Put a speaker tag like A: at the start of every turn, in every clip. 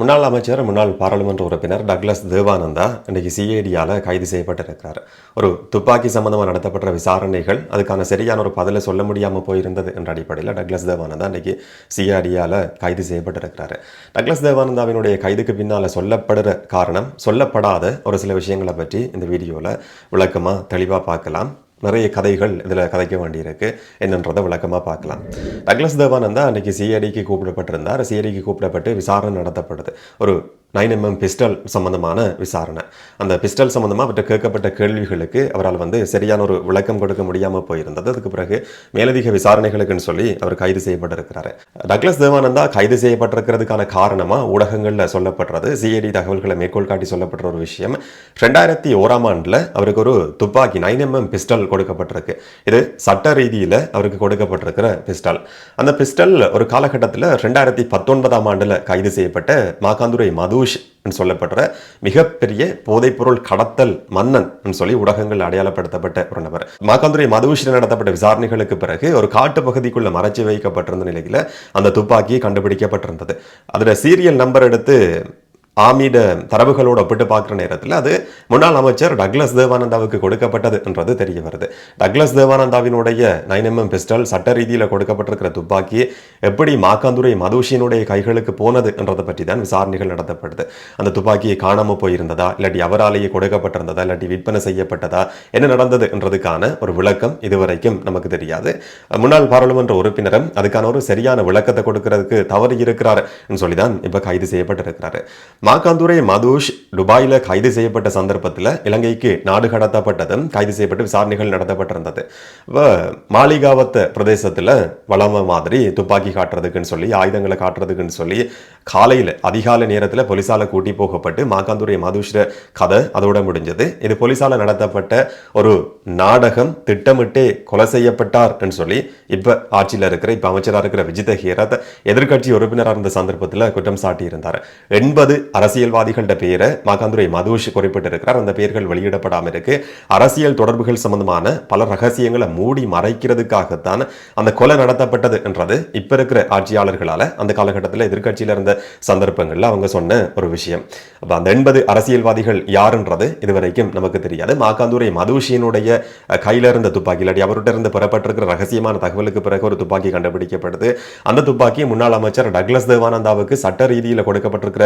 A: முன்னாள் அமைச்சர் முன்னாள் பாராளுமன்ற உறுப்பினர் டக்ளஸ் தேவானந்தா இன்றைக்கு சிஐடியால் கைது செய்யப்பட்டிருக்கிறார். ஒரு துப்பாக்கி சம்பந்தமாக நடத்தப்பட்ட விசாரணைகள் அதுக்கான சரியான ஒரு பதிலை சொல்ல முடியாமல் போயிருந்தது என்ற அடிப்படையில் டக்ளஸ் தேவானந்தா இன்றைக்கு சிஐடியால் கைது செய்யப்பட்டிருக்கிறார். டக்ளஸ் தேவானந்தாவினுடைய கைதுக்கு பின்னால் சொல்லப்படுற காரணம் சொல்லப்படாத ஒரு சில விஷயங்களை பற்றி இந்த வீடியோவில் விளக்கமாக தெளிவாக பார்க்கலாம். நிறைய கதைகள் இதில் கதைக்க வேண்டியிருக்கு. என்னன்றதை விளக்கமாக பார்க்கலாம். டக்ளஸ் தேவானந்தா அன்றைக்கி சிஐடிக்கு கூப்பிடப்பட்டிருந்தார். சிஐடிக்கு கூப்பிடப்பட்டு விசாரணை நடத்தப்படுது. ஒரு நைன் எம்எம் பிஸ்டல் சம்பந்தமான விசாரணை. அந்த பிஸ்டல் சம்மந்தமாக அவர்கிட்ட கேட்கப்பட்ட கேள்விகளுக்கு அவரால் வந்து சரியான ஒரு விளக்கம் கொடுக்க முடியாமல் போயிருந்தது. அதுக்கு பிறகு மேலதிக விசாரணைகளுக்குன்னு சொல்லி அவர் கைது செய்யப்பட்டிருக்கிறாரு. டக்ளஸ் தேவானந்தா கைது செய்யப்பட்டிருக்கிறதுக்கான காரணமாக ஊடகங்களில் சொல்லப்படுறது சிஐடி தகவல்களை மேற்கோள் காட்டி சொல்லப்படுற ஒரு விஷயம். ரெண்டாயிரத்தி ஓராம் ஆண்டில் அவருக்கு ஒரு துப்பாக்கி நைன் எம்எம் பிஸ்டல் கொடுக்கப்பட்டிருக்கு. இது சட்ட ரீதியில் அவருக்கு கொடுக்கப்பட்டிருக்கிற பிஸ்டல் அந்த பிஸ்டல் ஒரு காலகட்டத்தில் ரெண்டாயிரத்தி பத்தொன்பதாம் ஆண்டில் கைது செய்யப்பட்ட மாகாந்துரை பதூஷ் சொல்லப்படுற மிகப்பெரிய போதைப்பொருள் கடத்தல் மன்னன் சொல்லி ஊடகங்கள் அடையாளப்படுத்தப்பட்ட ஒரு நபர். மாக்காந்துரை மதுவுஷில் நடத்தப்பட்ட விசாரணைகளுக்கு பிறகு ஒரு காட்டு பகுதிக்குள்ள மறைச்சி வைக்கப்பட்டிருந்த நிலையில் அந்த துப்பாக்கி கண்டுபிடிக்கப்பட்டிருந்தது. அதில் சீரியல் நம்பர் எடுத்து ஆமிட தரவுகளோடு ஒப்பிட்டு பார்க்குற நேரத்தில் அது முன்னாள் அமைச்சர் டக்ளஸ் தேவானந்தாவுக்கு கொடுக்கப்பட்டது என்றது தெரிய வருது. டக்ளஸ் தேவானந்தாவினுடைய நைன் எம்எம் பிஸ்டல் சட்ட ரீதியில் கொடுக்கப்பட்டிருக்கிற துப்பாக்கி எப்படி மாக்காந்துரை மதுஷியினுடைய கைகளுக்கு போனது என்றதை பற்றி தான் விசாரணைகள் நடத்தப்படுது. அந்த துப்பாக்கியை காணாமல் போயிருந்ததா இல்லாட்டி அவராலேயே கொடுக்கப்பட்டிருந்ததா இல்லாட்டி விற்பனை செய்யப்பட்டதா என்ன நடந்தது என்றதுக்கான ஒரு விளக்கம் இதுவரைக்கும் நமக்கு தெரியாது. முன்னாள் பாராளுமன்ற உறுப்பினரும் அதுக்கான ஒரு சரியான விளக்கத்தை கொடுக்கறதுக்கு தவறு இருக்கிறார் சொல்லி தான் இப்போ கைது செய்யப்பட்டிருக்கிறாரு. மாக்காந்துரை மதுஷ் துபாயில் கைது செய்யப்பட்ட சந்தர்ப்பத்தில் இலங்கைக்கு நாடு கடத்தப்பட்டதும் கைது செய்யப்பட்டு விசாரணைகள் நடத்தப்பட்டிருந்தது. மாளிகாவத்த பிரதேசத்தில் வளம மாதிரி துப்பாக்கி காட்டுறதுக்குன்னு சொல்லி ஆயுதங்களை காட்டுறதுக்குன்னு சொல்லி காலையில் அதிகாலை நேரத்தில் போலீஸால் கூட்டி போகப்பட்டு மாக்காந்துரை மதுஷ்ர கதை அதோட முடிஞ்சது. இது போலீஸால் நடத்தப்பட்ட ஒரு நாடகம் திட்டமிட்டே கொலை செய்யப்பட்டார்ன்னு சொல்லி இப்போ ஆட்சியில் இருக்கிற இப்போ அமைச்சராக இருக்கிற விஜித ஹீரத் எதிர்க்கட்சி உறுப்பினராக இருந்த சந்தர்ப்பத்தில் குற்றம் சாட்டியிருந்தார். எண்பது அரசியல்வாதிகளோட பெயரை மாகாந்துரை மதுஷ் குறிப்பிட்டிருக்கிறார். அந்த பெயர்கள் வெளியிடப்படாமல் இருக்கு. அரசியல் தொடர்புகள் சம்பந்தமான பல ரகசியங்களை மூடி மறைக்கிறதுக்காகத்தான் அந்த கொலை நடத்தப்பட்டது என்றது இப்ப இருக்கிற ஆட்சியாளர்களால அந்த காலகட்டத்தில் எதிர்க்கட்சியில் இருந்த சந்தர்ப்பங்கள்ல அவங்க சொன்ன ஒரு விஷயம். அப்ப அந்த எண்பது அரசியல்வாதிகள் யாருன்றது இதுவரைக்கும் நமக்கு தெரியாது. மாகாந்தூரை மதுஷியினுடைய கையில இருந்த துப்பாக்கி இல்லாட்டி அவர்கிட்ட இருந்து பெறப்பட்டிருக்கிற ரகசியமான தகவலுக்கு பிறகு ஒரு துப்பாக்கி கண்டுபிடிக்கப்படுது. அந்த துப்பாக்கி முன்னாள் அமைச்சர் டக்ளஸ் தேவானந்தாவுக்கு சட்ட ரீதியில் கொடுக்கப்பட்டிருக்கிற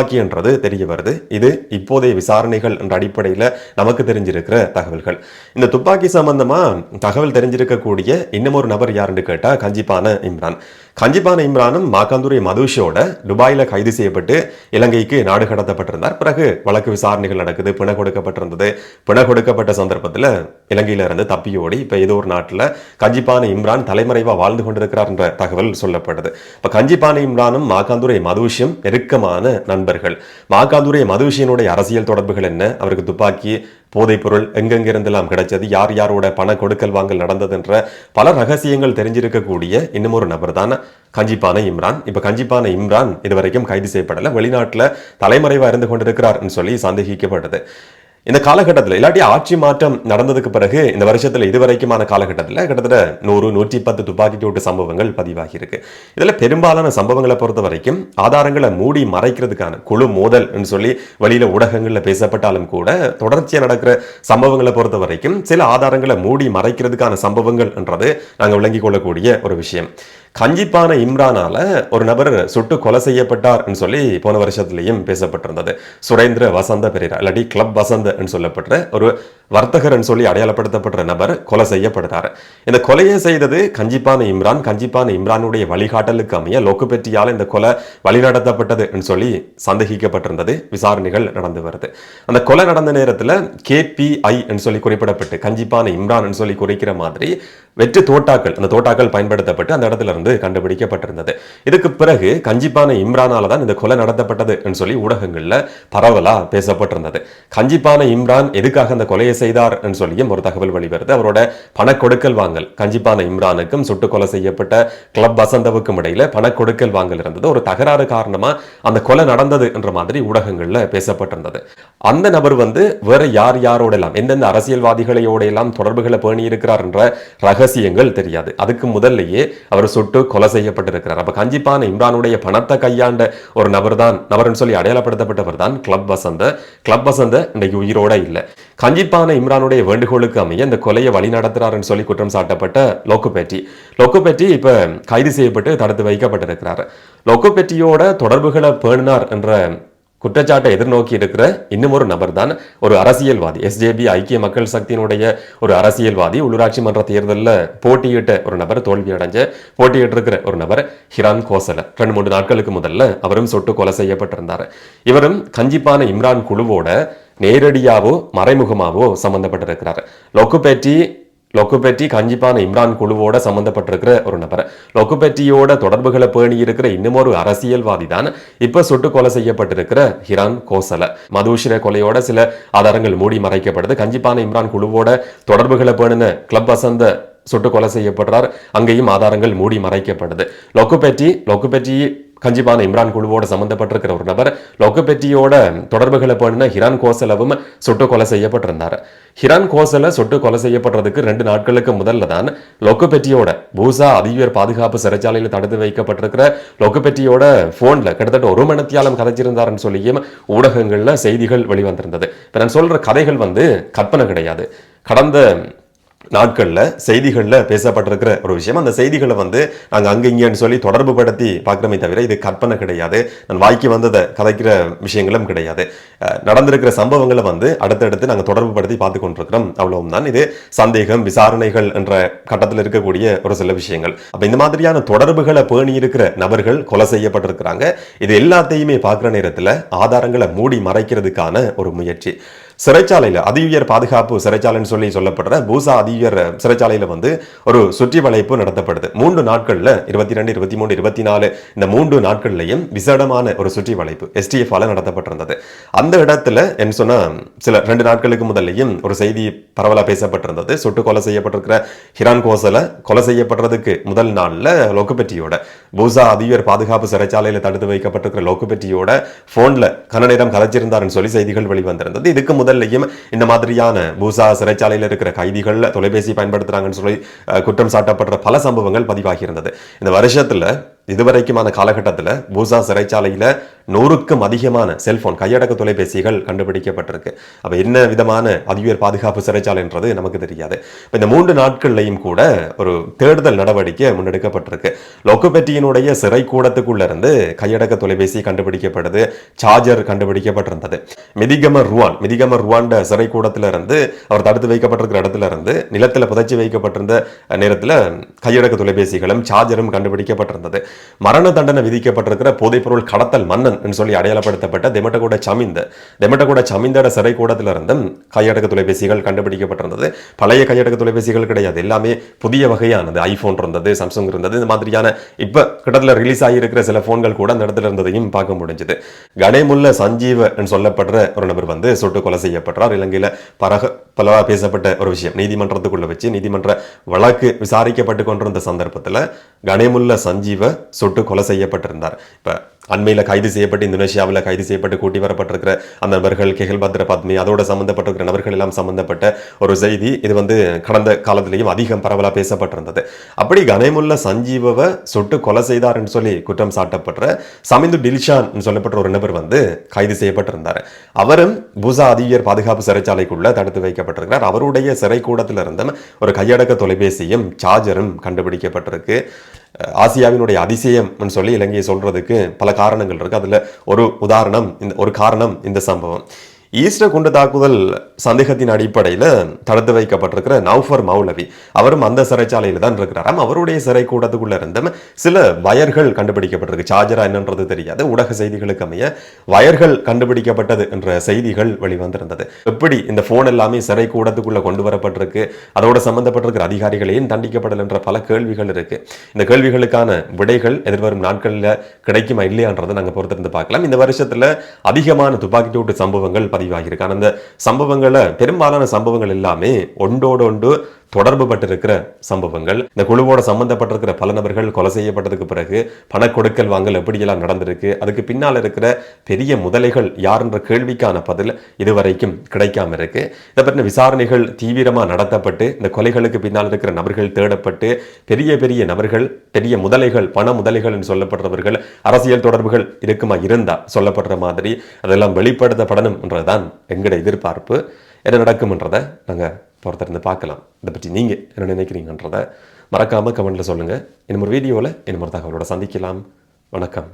A: துப்பாக்கின்றது தெரிய வருது. இது இப்போதைய விசாரணைகள் என்ற அடிப்படையில் நமக்கு தெரிஞ்சிருக்கிற தகவல்கள். இந்த துப்பாக்கி சம்பந்தமா தகவல் தெரிஞ்சிருக்கக்கூடிய இன்னும் ஒரு நபர் யாருன்னு கேட்டால் கஞ்சிப்பான இம்ரான். கஞ்சிப்பான இம்ரானும் மாக்காந்துரை மதுஷோட துபாயில் கைது செய்யப்பட்டு இலங்கைக்கு நாடு கடத்தப்பட்டிருந்தார். பிறகு வழக்கு விசாரணைகள் நடக்குது பிணை கொடுக்கப்பட்டிருந்தது. பிணை கொடுக்கப்பட்ட சந்தர்ப்பத்தில் இலங்கையில இருந்து தப்பியோடி இப்போ ஏதோ ஒரு நாட்டில் கஞ்சிப்பான இம்ரான் தலைமறைவாக வாழ்ந்து கொண்டிருக்கிறார் என்ற தகவல் சொல்லப்படுது. இப்போ கஞ்சிப்பான இம்ரானும் மாக்காந்துரை மதுஷும் நெருக்கமான நண்பர் நண்பர்கள். மாகாதுரை மதுஷியனுடைய அரசியல் தொடர்புகள் என்ன? அவருக்கு துப்பாக்கி போதைப்பொருள் எங்கெங்கிருந்தெல்லாம் கிடைச்சது? யார் யாரோட பண கொடுக்கல் வாங்கல் நடந்ததுன்ற பல ரகசியங்கள் தெரிஞ்சிருக்கக்கூடிய இன்னும் ஒரு நபர் தான் கஞ்சிப்பான இம்ரான். இப்போ கஞ்சிப்பான இம்ரான் இதுவரைக்கும் கைது செய்யப்படலை. வெளிநாட்டில் தலைமறைவாக இருந்து கொண்டிருக்கிறார்னு சொல்லி சந்தேகிக்கப்படுது இந்த காலகட்டத்தில் இல்லாட்டி ஆட்சி மாற்றம் நடந்ததுக்கு பிறகு இந்த வருஷத்துல இதுவரைக்குமான காலகட்டத்தில் கிட்டத்தட்ட நூறு நூற்றி பத்து துப்பாக்கி சூட்டு சம்பவங்கள் பதிவாகி இருக்கு பெரும்பாலான சம்பவங்களை பொறுத்த வரைக்கும் ஆதாரங்களை மூடி மறைக்கிறதுக்கான குழு மோதல் சொல்லி வெளியில் ஊடகங்கள்ல பேசப்பட்டாலும் கூட தொடர்ச்சியா நடக்கிற சம்பவங்களை பொறுத்த வரைக்கும் சில ஆதாரங்களை மூடி மறைக்கிறதுக்கான சம்பவங்கள் என்றது நாங்க விளங்கிக் கொள்ளக்கூடிய ஒரு விஷயம். கஞ்சிப்பான இம்ரானால ஒரு நபர் சுட்டு கொலை செய்யப்பட்டார் சொல்லி போன வருஷத்துலயும் பேசப்பட்டிருந்தது. சுரேந்திர வசந்த பெரியரா இல்லாட்டி கிளப் வசந்த சொல்லப்படுற ஒரு வர்த்தகர் சொல்லி அடையாளப்படுத்தப்படுற நபர் கொலை செய்யப்படுறார். இந்த கொலையை செய்தது கஞ்சிப்பான இம்ரான் கஞ்சிப்பான இம்ரானுடைய வழிகாட்டலுக்கு அமைய லொக்குபெற்றியால் இந்த கொலை வழிநடத்தப்பட்டது சொல்லி சந்தேகிக்கப்பட்டிருந்தது. விசாரணைகள் நடந்து வருது. அந்த கொலை நடந்த நேரத்தில் கேபிஐ சொல்லி குறிப்பிடப்பட்டு கஞ்சிப்பான இம்ரான் சொல்லி குறிக்கிற மாதிரி வெற்று தோட்டாக்கள் அந்த தோட்டாக்கள் பயன்படுத்தப்பட்டு அந்த இடத்துல வந்து கண்டுபிடிக்கப்பட்டிருந்தது. இதுக்கு பிறகு கஞ்சிப்பான இம்ரானால தான் இந்த கொலை நடத்தப்பட்டது என்று சொல்லி ஊடகங்களில் பரவலா பேசப்பட்டிருந்தது. கஞ்சிப்பான இம்ரான் எதுக்காக அந்த கொலையை செய்தார் என்று சொல்லியும் ஒரு தகவல் வெளிவருது. அவரோட பண கொடுக்கல் வாங்கல் கஞ்சிப்பான இம்ரானுக்கும் சுட்டுக் கொலை செய்யப்பட்ட கிளப் வசந்தவுக்கும் இடையில பண கொடுக்கல் வாங்கல் இருந்தது. ஒரு தகராறு காரணமா அந்த கொலை நடந்தது என்ற மாதிரி ஊடகங்கள்ல பேசப்பட்டிருந்தது. அந்த நபர் வந்து வேற யார் யாரோட எல்லாம் எந்தெந்த அரசியல்வாதிகளையோட எல்லாம் தொடர்புகளை பேணி இருக்கிறார் என்ற ரகசியங்கள் தெரியாது. அதுக்கு முதல்லயே அவர் சுட்டு கொலை செய்யப்பட்டிருக்கிறார். அப்ப கஞ்சிப்பான இம்ரானுடைய பணத்தை கையாண்ட ஒரு நபர் தான் நபர்னு சொல்லி அடையாளப்படுத்தப்பட்டவர் தான் கிளப் வசந்த. கிளப் வசந்த இன்றைக்கு உயிரோட இல்லை. கஞ்சிப்பான இம்ரானுடைய வேண்டுகோளுக்கு அமைய இந்த கொலையை வழி நடத்துறாருன்னு சொல்லி குற்றம் சாட்டப்பட்ட லோக்குபேட்டி லோக்குபேட்டி இப்ப கைது செய்யப்பட்டு தடுத்து வைக்கப்பட்டிருக்கிறார். லோக்குபேட்டியோட தொடர்புகளை பேணினார் என்ற குற்றச்சாட்டை எதிர்நோக்கி இருக்கிற இன்னும் ஒரு நபர் தான் ஒரு அரசியல்வாதி. எஸ்ஜேபி ஐக்கிய மக்கள் சக்தியினுடைய ஒரு அரசியல்வாதி. உள்ளூராட்சி மன்ற தேர்தலில் போட்டியிட்ட ஒரு நபர் தோல்வி அடைஞ்ச போட்டியிட்டிருக்கிற ஒரு நபர் ஹிரான் கோசல. ரெண்டு மூன்று நாட்களுக்கு முதல்ல அவரும் சொட்டு கொலை செய்யப்பட்டிருந்தார். இவரும் கஞ்சிப்பான இம்ரான் குழுவோட நேரடியாவோ மறைமுகமாவோ சம்பந்தப்பட்டிருக்கிறார். லொக்குபேட்டி லொக்குபெட்டி கஞ்சிப்பான இம்ரான் குழுவோட சம்மந்தப்பட்டிருக்கிற ஒரு நபர். லொக்குபெட்டியோட தொடர்புகளை பேணி இருக்கிற இன்னும் ஒரு அரசியல்வாதி தான் இப்ப சுட்டு கொலை செய்யப்பட்டிருக்கிற ஹிரான் கோசல. மதுஷிர கொலையோட சில ஆதாரங்கள் மூடி மறைக்கப்படுது. கஞ்சிப்பான இம்ரான் குழுவோட தொடர்புகளை பேணின கிளப் வசந்த சுட்டு கொலை செய்யப்படுறார். அங்கேயும் ஆதாரங்கள் மூடி மறைக்கப்படுது லொக்குபெட்டி லொக்குபெட்டி கஞ்சிபான இம்ரான் குழுவோட சம்பந்தப்பட்டிருக்கிற ஒரு நபர் லொக்குபெட்டியோட தொடர்புகளை பண்ணின ஹிரான் கோசலவும் சுட்டு கொலை செய்யப்பட்டிருந்தார். ஹிரான் கோசல சுட்டு கொலை செய்யப்படுறதுக்கு ரெண்டு நாட்களுக்கு முதல்ல தான் லொக்குபெட்டியோட பூசா அதிபர் பாதுகாப்பு சிறைச்சாலையில் தடுத்து வைக்கப்பட்டிருக்கிற லொக்குபெட்டியோட ஃபோனில் கிட்டத்தட்ட ஒரு மணத்தியாலம் கதைச்சிருந்தாருன்னு சொல்லியும் ஊடகங்களில் செய்திகள் வெளிவந்திருந்தது. இப்போ நான் சொல்கிற கதைகள் வந்து கற்பனை கிடையாது. கடந்த நாட்களில் செய்திகளில் பேசப்பட்டிருக்கிற ஒரு விஷயம். அந்த செய்திகளை வந்து நாங்கள் அங்கே இங்கேன்னு சொல்லி தொடர்பு படுத்தி பார்க்குறமே தவிர இது கற்பனை கிடையாது. நான் வாய்க்கு வந்ததை கதைக்கிற விஷயங்களும் கிடையாது. நடந்திருக்கிற சம்பவங்களை வந்து அடுத்தடுத்து நாங்கள் தொடர்பு படுத்தி பார்த்து கொண்டிருக்கிறோம். அவ்வளவும் தான் இது சந்தேகம் விசாரணைகள் என்ற கட்டத்தில் இருக்கக்கூடிய ஒரு சில விஷயங்கள். அப்போ இந்த மாதிரியான தொடர்புகளை பேணி இருக்கிற நபர்கள் கொலை செய்யப்பட்டிருக்கிறாங்க. இது எல்லாத்தையுமே பார்க்குற நேரத்தில் ஆதாரங்களை மூடி மறைக்கிறதுக்கான ஒரு முயற்சி. சிறைச்சாலையில் அதிஉயர் பாதுகாப்பு சிறைச்சாலைன்னு சொல்லி சொல்லப்படுற பூசா அதிஉயர் சிறைச்சாலையில் வந்து ஒரு சுற்றி வளைப்பு நடத்தப்படுது. மூன்று நாட்களில் இருபத்தி ரெண்டு இருபத்தி மூணு இருபத்தி நாலு இந்த மூன்று நாட்கள்லையும் விசேடமான ஒரு சுற்றி வளைப்பு எஸ்டிஎஃபால நடத்தப்பட்டிருந்தது. அந்த இடத்துல என்ன சொன்னால் சில ரெண்டு நாட்களுக்கு முதல்லையும் ஒரு செய்தி பரவலாக பேசப்பட்டிருந்தது. சுட்டு கொலை செய்யப்பட்டிருக்கிற ஹிரான் கோசல கொலை செய்யப்படுறதுக்கு முதல் நாளில் லோக்குபெட்டியோட பூசா அதிஉயர் பாதுகாப்பு சிறைச்சாலையில் தடுத்து வைக்கப்பட்டிருக்கிற லோக்குபெட்டியோட ஃபோனில் கன நேரம் கலைச்சிருந்தாருன்னு சொல்லி செய்திகள் வெளிவந்திருந்தது. இதுக்கு முதல் முதல்லையும் இந்த மாதிரியான பூசா சிறைச்சாலையில் இருக்கிற கைதிகள் தொலைபேசி பயன்படுத்துகிறாங்கன்னு சொல்லி குற்றம் சாட்டப்படுற பல சம்பவங்கள் பதிவாகி இருந்தது இந்த வருஷத்தில் இதுவரைக்குமான காலகட்டத்தில் பூசா சிறைச்சாலையில் நூறுக்கும் அதிகமான செல்போன் கையடக்க தொலைபேசிகள் கண்டுபிடிக்கப்பட்டிருக்கு. அப்போ என்ன விதமான அதிஉயர் பாதுகாப்பு சிறைச்சாலைன்றது நமக்கு தெரியாது. இப்போ இந்த மூன்று நாட்கள்லையும் கூட ஒரு தேடுதல் நடவடிக்கை முன்னெடுக்கப்பட்டிருக்கு. லொக்குபெட்டியினுடைய சிறை கூடத்துக்குள்ள இருந்து கையடக்க தொலைபேசி கண்டுபிடிக்கப்படுது சார்ஜர் கண்டுபிடிக்கப்பட்டிருந்தது. மிதிகமர் ருவான் மிதிகம ருவாண்ட சிறை கூடத்துல இருந்து அவர் தடுத்து வைக்கப்பட்டிருக்கிற இடத்துல இருந்து நிலத்தில் புதைச்சி வைக்கப்பட்டிருந்த நேரத்தில் கையடக்க தொலைபேசிகளும் சார்ஜரும் கண்டுபிடிக்கப்பட்டிருந்தது. மரண தண்டனை விதிக்கப்பட்டிருக்கிற போதைப்பொருள் கடத்தல் மன்னன் என்று சொல்லி அடையாளப்படுத்தப்பட்ட தெமட்டகூட சமிந்த தெமட்டகூட சமிந்தோட சிறை கூடத்திலிருந்து கையடக்க தொலைபேசிகள் கண்டுபிடிக்கப்பட்டிருந்தது. பழைய கையடக்க தொலைபேசிகள் கிடையாது. எல்லாமே புதிய வகையானது. ஐபோன் இருந்தது சாம்சங் இருந்தது. இந்த மாதிரியான இப்போ கிட்டத்தில் ரிலீஸ் ஆகியிருக்கிற சில போன்கள் கூட அந்த இடத்துல இருந்ததையும் பார்க்க முடிஞ்சது. கணேமுல்ல சஞ்சீவ என்று சொல்லப்படுற ஒரு நபர் வந்து சுட்டு கொலை செய்யப்படுறார் இலங்கையில் பரக பலவா பேசப்பட்ட ஒரு விஷயம். நீதிமன்றத்துக்குள்ளே வச்சு நீதிமன்ற வழக்கு விசாரிக்கப்பட்டு கொண்டிருந்த சந்தர்ப்பத்தில் கணேமுல்ல சஞ்சீவ சுட்டு கொலை செய்யப்பட்டிருந்தார். இப்போ அண்மையில் கைது செய்யப்பட்டு இந்தோனேஷியாவில் கைது செய்யப்பட்டு கூட்டி வரப்பட்டிருக்கிற அந்த நபர்கள் கெஹல் பத்ர பத்மி அதோட சம்மந்தப்பட்டிருக்கிற நபர்கள் எல்லாம் சம்மந்தப்பட்ட ஒரு செய்தி. இது வந்து கடந்த காலத்திலையும் அதிகம் பரவலாக பேசப்பட்டிருந்தது. அப்படி கனேமுல்ல சஞ்சீவவை சுட்டு கொலை செய்தார்னு சொல்லி குற்றம் சாட்டப்படுற சமிந்து டில்ஷான் சொல்லப்பட்ட ஒரு நபர் வந்து கைது செய்யப்பட்டிருந்தார். அவரும் பூசா அதிபர் பாதுகாப்பு சிறைச்சாலைக்குள்ள தடுத்து வைக்கப்பட்டிருக்கிறார். அவருடைய சிறை கூடத்தில் இருந்த ஒரு கையடக்க தொலைபேசியும் சார்ஜரும் கண்டுபிடிக்கப்பட்டிருக்கு. ஆசியாவினுடைய அதிசயம்னு சொல்லி இலங்கையை சொல்றதுக்கு பல காரணங்கள் இருக்கு. அதுல ஒரு உதாரணம் இந்த ஒரு காரணம் இந்த சம்பவம். ஈஸ்டர் குண்டு தாக்குதல் சந்தேகத்தின் அடிப்படையில் தடுத்து வைக்கப்பட்டிருக்கிற நௌஃபர் மௌலவி. அவரும் அந்த சிறைச்சாலையில் தான் இருக்கிறாராம் அவருடைய சிறை கூடத்துக்குள்ள இருந்த சில வயர்கள் கண்டுபிடிக்கப்பட்டிருக்கு. சார்ஜரா என்னன்றது தெரியாது. ஊடக செய்திகளுக்கு அமைய வயர்கள் கண்டுபிடிக்கப்பட்டது என்ற செய்திகள் வெளிவந்திருந்தது. எப்படி இந்த ஃபோன் எல்லாமே சிறை கூடத்துக்குள்ள கொண்டு வரப்பட்டிருக்கு? அதோட சம்பந்தப்பட்டிருக்கிற அதிகாரிகள் ஏன் தண்டிக்கப்படல் என்ற பல கேள்விகள் இருக்கு. இந்த கேள்விகளுக்கான விடைகள் எதிர்வரும் நாட்களில் கிடைக்குமா இல்லையான்றதை நாங்கள் பொறுத்திருந்து பார்க்கலாம். இந்த வருஷத்தில் அதிகமான துப்பாக்கி சூட்டு சம்பவங்கள் பதிவாகியிருக்கு. ஆனால் அந்த சம்பவங்களை பெரும்பாலான சம்பவங்கள் எல்லாமே ஒன்றோடு ஒன்று தொடர்பு பட்டிருக்கிற சம்பவங்கள் இந்த குழுவோட சம்பந்தப்பட்டிருக்கிற பல நபர்கள் கொலை செய்யப்பட்டதுக்கு பிறகு பண கொடுக்கல் வாங்கல் எப்படியெல்லாம் நடந்திருக்கு அதுக்கு பின்னால் இருக்கிற பெரிய முதலைகள் யாருன்ற கேள்விக்கான பதில் இதுவரைக்கும் கிடைக்காம இருக்கு. இதை பற்றின விசாரணைகள் தீவிரமாக நடத்தப்பட்டு இந்த கொலைகளுக்கு பின்னால் இருக்கிற நபர்கள் தேடப்பட்டு பெரிய பெரிய நபர்கள் பெரிய முதலைகள் பண முதலைகள் என்று சொல்லப்படுறவர்கள் அரசியல் தொடர்புகள் இருக்குமா இருந்தா சொல்லப்படுற மாதிரி அதெல்லாம் வெளிப்படுத்தப்படணும் என்றதுதான் எங்கட எதிர்பார்ப்பு. என்ன நடக்கும்ன்றதை நாங்கள் பொறுத்திருந்து பார்க்கலாம். இதை பற்றி நீங்கள் என்ன நினைக்கிறீங்கன்றதை மறக்காமல் கமெண்ட்டில் சொல்லுங்கள் இன்னும் ஒரு வீடியோவில் இன்னும் ஒரு தகவலோட சந்திக்கலாம். வணக்கம்.